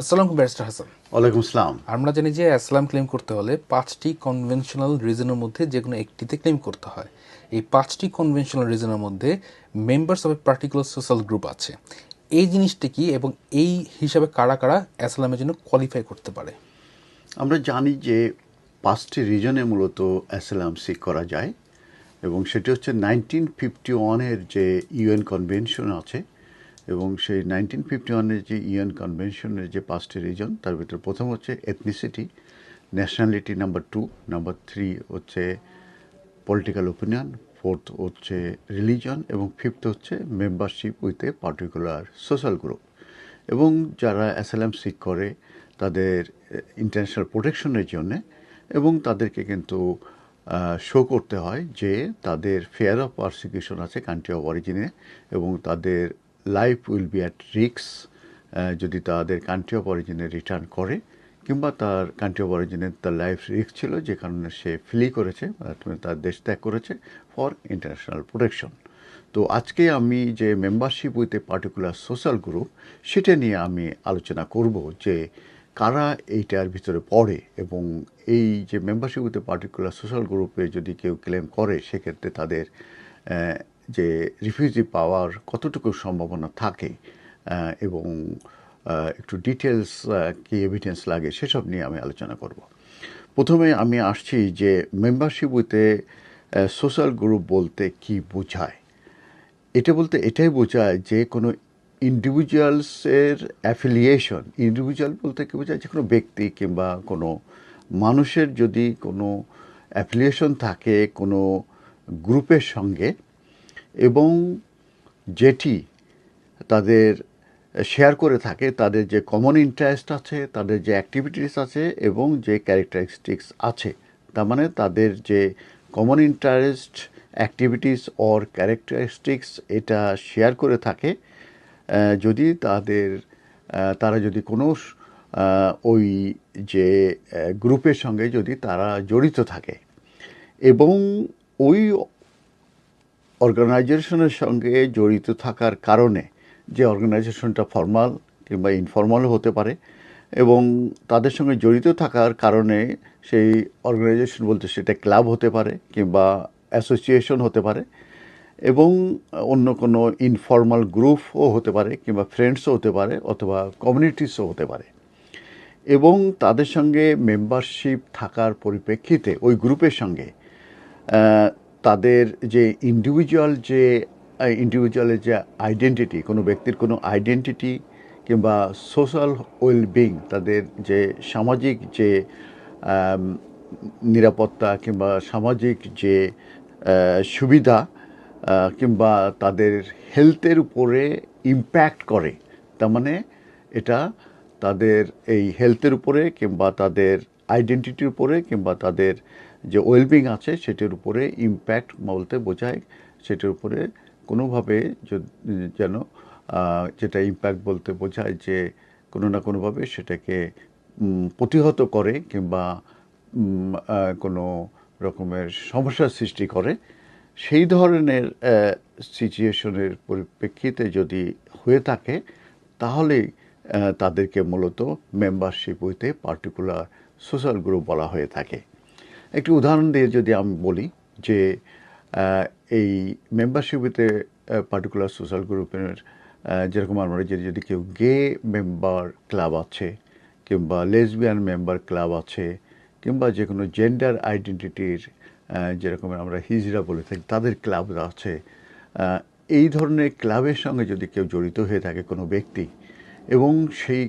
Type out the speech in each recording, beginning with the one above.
আসসালাম ব্যারিস্টার হাসান। ওয়ালাইকুম আসসালাম। আমরা জানি যে অ্যাসলাম ক্লেম করতে হলে পাঁচটি কনভেনশনাল রিজনের মধ্যে যে কোনো একটিতে ক্লেম করতে হয়। এই পাঁচটি কনভেনশনাল রিজনের মধ্যে members of a particular social group আছে। এই জিনিসটি কি এবং এই হিসাবে কারা কারা অ্যাসলামের জন্য কোয়ালিফাই করতে পারে? আমরা জানি যে পাঁচটি রিজনে মূলত অ্যাসালাম সিক করা যায় এবং সেটি হচ্ছে নাইনটিন ফিফটি ওয়ানের যে ইউএন কনভেনশন আছে এবং সেই নাইনটিন ফিফটি ওয়ানের যে ইউএন কনভেনশনের যে পাঁচটি রিজন, তার ভিতরে প্রথম হচ্ছে ethnicity nationality number two number three হচ্ছে পলিটিক্যাল ওপিনিয়ন ফোর্থ হচ্ছে রিলিজন এবং ফিফথ হচ্ছে membership with a particular social group এবং যারা অ্যাসালাম সিক করে, তাদের ইন্টারন্যাশনাল প্রোটেকশনের জন্যে এবং তাদেরকে কিন্তু শো করতে হয় যে তাদের ফেয়ার অফ পারসিকিউশন আছে কান্ট্রি অফ অরিজিনে এবং তাদের লাইফ উইল বি অ্যাট রিক্স যদি তাদের কান্ট্রি অফ অরিজিনে রিটার্ন করে, কিংবা তার কান্ট্রি অফ অরিজিনে তার লাইফ রিস্ক ছিল, যে কারণে সে ফ্লি করেছে তার দেশ ত্যাগ করেছে ফর ইন্টারন্যাশনাল প্রোটেকশন তো আজকে আমি যে membership with a particular social group সেটা নিয়ে আমি আলোচনা করব যে কারা এইটার ভিতরে পড়ে, এবং এই যে membership with a particular social গ্রুপে যদি কেউ ক্লেম করে, সেক্ষেত্রে তাদের যে রিফিউজি পাওয়ার কতটুকু সম্ভাবনা থাকে এবং একটু ডিটেলস কি এভিডেন্স লাগে সেসব নিয়ে আমি আলোচনা করব। প্রথমে আমি আসছি যে মেম্বারশিপ উইথে সোশ্যাল গ্রুপ বলতে কি বোঝায়? এটা বলতে এটাই বোঝায় যে কোনো ইন্ডিভিজুয়ালসের অ্যাফিলিয়েশন ইন্ডিভিজুয়াল বলতে কি বোঝায়? যে কোনো ব্যক্তি কিংবা কোনো মানুষের যদি কোনো অ্যাফিলিয়েশন থাকে কোনো গ্রুপের সঙ্গে এবং যেটি তাদের শেয়ার করে থাকে, তাদের যে কমন ইন্টারেস্ট আছে, তাদের যে অ্যাক্টিভিটিস আছে এবং যে ক্যারেক্টারিস্টিক্স আছে, তার মানে তাদের যে common interest activities or characteristics এটা শেয়ার করে থাকে যদি তাদের তারা যদি কোনো ওই যে গ্রুপের সঙ্গে যদি তারা জড়িত থাকে এবং ওই অর্গানাইজেশনের সঙ্গে জড়িত থাকার কারণে যে অর্গানাইজেশনটা ফর্মাল কিংবা ইনফর্মালও হতে পারে এবং তাদের সঙ্গে জড়িত থাকার কারণে সেই অর্গানাইজেশন বলতে সেটা ক্লাব হতে পারে কিংবা অ্যাসোসিয়েশন হতে পারে এবং অন্য কোনো ইনফর্মাল গ্রুপও হতে পারে কিংবা ফ্রেন্ডসও হতে পারে অথবা কমিউনিটিসও হতে পারে। এবং তাদের সঙ্গে মেম্বারশিপ থাকার পরিপ্রেক্ষিতে ওই গ্রুপের সঙ্গে তাদের যে ইন্ডিভিজুয়াল যে ইন্ডিভিজুয়ালের যে আইডেন্টিটি কোনো ব্যক্তির কোনো আইডেন্টিটি কিংবা সোশ্যাল ওয়েলবিং তাদের যে সামাজিক যে নিরাপত্তা কিংবা সামাজিক যে সুবিধা কিংবা তাদের হেলথের উপরে ইম্প্যাক্ট করে। তার মানে এটা তাদের এই হেলথের উপরে কিংবা তাদের আইডেন্টিটির উপরে কিংবা তাদের যে ওয়েলবিং আছে, সেটির উপরে ইম্প্যাক্ট বলতে বোঝায়। সেটির উপরে কোনোভাবে যেন যেটা ইম্প্যাক্ট বলতে বোঝায় যে কোনো না কোনোভাবে সেটাকে প্রতিহত করে কিংবা কোনো রকমের সমস্যার সৃষ্টি করে। সেই ধরনের সিচুয়েশনের পরিপ্রেক্ষিতে যদি হয়ে থাকে, তাহলে তাদেরকে মূলত মেম্বারশিপ হইতে পার্টিকুলার সোশ্যাল গ্রুপ বলা হয়ে থাকে। একটি উদাহরণ দিয়ে যদি আমি বলি যে এই মেম্বারশিপ উইথে পার্টিকুলার সোশ্যাল গ্রুপের যেরকম আমরা যে, যদি কেউ গে মেম্বার ক্লাব আছে, কিংবা লেসবিয়ান মেম্বার ক্লাব আছে, কিংবা যে কোনো জেন্ডার আইডেন্টিটির যেরকম আমরা হিজরা বলে থাকি, তাদের ক্লাব আছে এই ধরনের ক্লাবের সঙ্গে যদি কেউ জড়িত হয়ে থাকে কোনো ব্যক্তি এবং সেই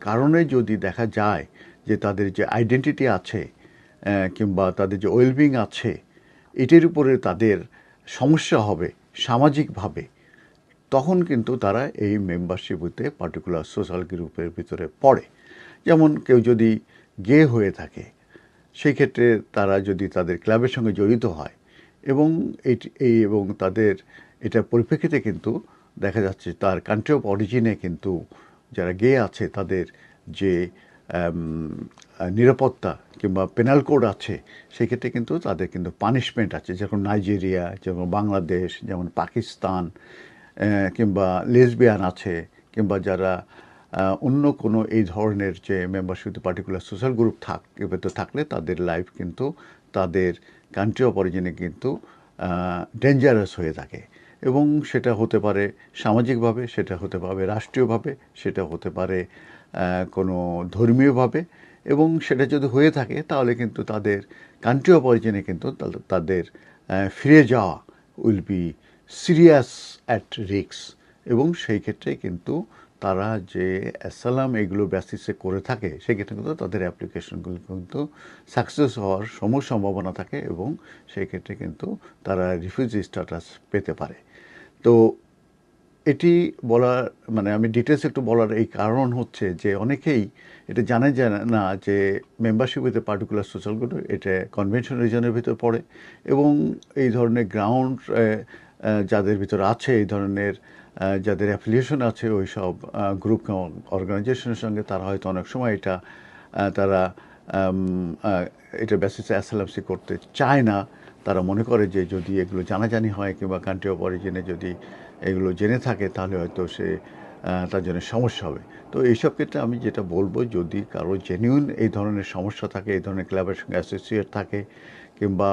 কারণে যদি দেখা যায় যে তাদের যে আইডেন্টিটি আছে কিংবা তাদের যে ওয়েলবিং আছে, এটির উপরে তাদের সমস্যা হবে সামাজিকভাবে, তখন কিন্তু তারা এই মেম্বারশিপ হইতে পার্টিকুলার সোশ্যাল গ্রুপের ভিতরে পড়ে। যেমন কেউ যদি গে হয়ে থাকে, সেই ক্ষেত্রে তারা যদি তাদের ক্লাবের সঙ্গে জড়িত হয় এবং এই এবং তাদের এটা পরিপ্রেক্ষিতে কিন্তু দেখা যাচ্ছে তার কান্ট্রি অফ অরিজিনে কিন্তু যারা গে আছে, তাদের যে নিরাপত্তা কিংবা পেনাল কোড আছে, সেক্ষেত্রে কিন্তু তাদের কিন্তু পানিশমেন্ট আছে। যেমন নাইজেরিয়া যেমন বাংলাদেশ যেমন পাকিস্তান কিংবা লেসবিয়ান আছে, কিংবা যারা অন্য কোনো এই ধরনের যে মেম্বারশিপ পার্টিকুলার সোশ্যাল গ্রুপ থাক ভেতর থাকলে তাদের লাইফ কিন্তু, তাদের কান্ট্রি অফ অরিজিনে কিন্তু ডেঞ্জারাস হয়ে থাকে। এবং সেটা হতে পারে সামাজিকভাবে, সেটা হতে পারে রাষ্ট্রীয়ভাবে, সেটা হতে পারে কোনো ধর্মীয়ভাবে। এবং সেটা যদি হয়ে থাকে, তাহলে কিন্তু তাদের কান্ট্রি অফ অরিজিনে কিন্তু তাদের ফিরে যাওয়া উইল বি সিরিয়াস অ্যাট রিক্স এবং সেই ক্ষেত্রে কিন্তু তারা যে অ্যাসালাম এগুলো বেসিসে করে থাকে, সেক্ষেত্রে কিন্তু তাদের অ্যাপ্লিকেশনগুলো কিন্তু সাকসেস হওয়ার সময় সম্ভাবনা থাকে এবং সেক্ষেত্রে কিন্তু তারা রিফিউজি স্ট্যাটাস পেতে পারে। তো এটি বলার মানে আমি ডিটেলস একটু বলার এই কারণ হচ্ছে যে অনেকেই এটা জানে যায় না যে membership with particular social group এটা কনভেনশন রিজনের ভিতরে পড়ে এবং এই ধরনের গ্রাউন্ড যাদের ভিতর আছে এই ধরনের যাদের অ্যাফিলিয়েশন আছে ওই সব গ্রুপ অর্গানাইজেশনের সঙ্গে, তারা হয়তো অনেক সময় এটা তারা এটা বেসিসে অ্যাসালামসি করতে চায় না। তারা মনে করে যে যদি এগুলো জানাজানি হয় কিংবা কান্ট্রি অফ অরিজিনে যদি এগুলো জেনে থাকে, তাহলে হয়তো সে তার জন্য সমস্যা হবে। তো এইসব ক্ষেত্রে আমি যেটা বলব, যদি কারও জেনিউন এই ধরনের সমস্যা থাকে, এই ধরনের ক্লাবের সঙ্গে অ্যাসোসিয়েট থাকে, কিংবা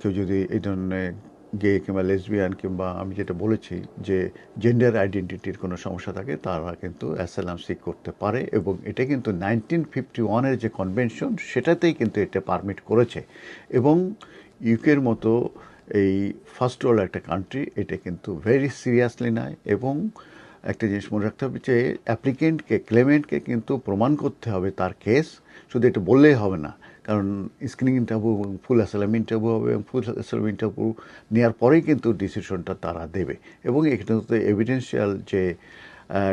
কেউ যদি এই ধরনের গে কিংবা লেসবিয়ান কিংবা আমি যেটা বলেছি যে জেন্ডার আইডেন্টিটির কোনো সমস্যা থাকে, তারা কিন্তু অ্যাসালাম সিক করতে পারে এবং এটা কিন্তু নাইনটিন ফিফটি ওয়ানের যে কনভেনশন সেটাতেই কিন্তু এটা পারমিট করেছে এবং ইউকের মতো এই ফার্স্ট ওয়ার্ল্ড একটা কান্ট্রি এটা কিন্তু ভেরি সিরিয়াসলি নেয় এবং একটা জিনিস মনে রাখতে হবে যে অ্যাপ্লিকেন্টকে ক্লেমেন্টকে কিন্তু প্রমাণ করতে হবে তার কেস শুধু এটা বললেই হবে না। কারণ স্ক্রিনিং ইন্টারভিউ এবং ফুল অ্যাসালাম ইন্টারভিউ হবে এবং ফুল অ্যাসালাম ইন্টারভিউ নেওয়ার পরেই কিন্তু ডিসিশনটা তারা দেবে। এবং এখানে এভিডেন্সিয়াল যে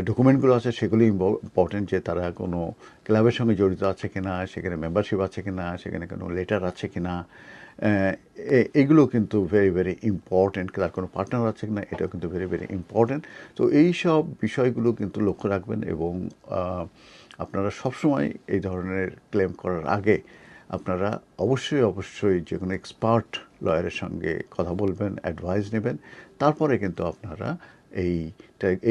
ডকুমেন্টগুলো আছে সেগুলি ইম্পর্টেন্ট যে তারা কোনো ক্লাবের সঙ্গে জড়িত আছে কিনা সেখানে মেম্বারশিপ আছে কিনা সেখানে কোনো লেটার আছে আহ, এ- এগুলো কিন্তু ভেরি ভেরি ইম্পর্টেন্ট তার কোনো পার্টনার আছে কিনা এটাও কিন্তু ভেরি ভেরি ইম্পর্টেন্ট তো এই সব বিষয়গুলো কিন্তু লক্ষ্য রাখবেন এবং আপনারা সবসময় এই ধরনের ক্লেম করার আগে আপনারা অবশ্যই অবশ্যই যে কোনো এক্সপার্ট লয়ারের সঙ্গে কথা বলবেন অ্যাডভাইস নেবেন। তারপরে কিন্তু আপনারা এই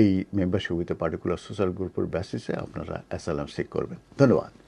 এই মেম্বারশিপ উইথ পার্টিকুলার সোশ্যাল গ্রুপের বেসিসে আপনারা অ্যাসালাম সিক করবেন। ধন্যবাদ।